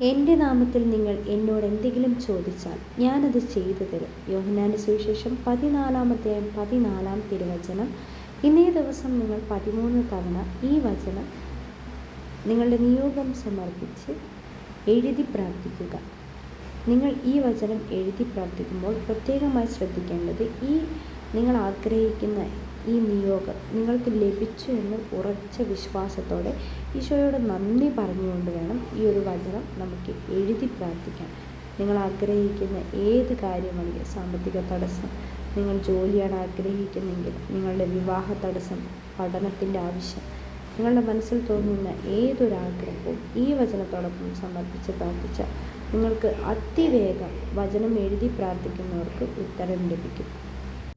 എന്റെ നാമത്തിൽ നിങ്ങൾ എന്നോട് എന്തെങ്കിലും ചോദിച്ചാൽ ഞാനത് ചെയ്തു തരും. യോഹന്നാന്റെ സുവിശേഷം പതിനാലാമത്തെ പതിനാലാം തിരുവചനം. ഇന്നേ ദിവസം നിങ്ങൾ പതിമൂന്ന് തവണ ഈ വചനം നിങ്ങളുടെ നിയോഗം സമർപ്പിച്ച് എഴുതി പ്രാർത്ഥിക്കുക. നിങ്ങൾ ഈ വചനം എഴുതി പ്രാർത്ഥിക്കുമ്പോൾ പ്രത്യേകമായി ശ്രദ്ധിക്കേണ്ടത് ഈ നിങ്ങൾ ആഗ്രഹിക്കുന്ന ഈ നിയോഗം നിങ്ങൾക്ക് ലഭിച്ചു എന്ന് ഉറച്ച വിശ്വാസത്തോടെ ഈശോയോട് നന്ദി പറഞ്ഞുകൊണ്ട് വേണം ഈ ഒരു വചനം നമുക്ക് എഴുതി പ്രാർത്ഥിക്കാൻ. നിങ്ങൾ ആഗ്രഹിക്കുന്ന ഏത് കാര്യമാണെങ്കിലും സാമ്പത്തിക തടസ്സം നിങ്ങൾ ജോലിയാണ് ആഗ്രഹിക്കുന്നെങ്കിൽ നിങ്ങളുടെ വിവാഹ തടസ്സം പഠനത്തിന്റെ ആവശ്യം നിങ്ങളുടെ മനസ്സിൽ തോന്നുന്ന ഏതൊരാഗ്രഹവും ഈ വചനത്തോടൊപ്പം സമർപ്പിച്ച് പ്രാർത്ഥിച്ചാൽ നിങ്ങൾക്ക് അതിവേഗം വചനം എഴുതി പ്രാർത്ഥിക്കുന്നവർക്ക് ഉത്തരം ലഭിക്കും.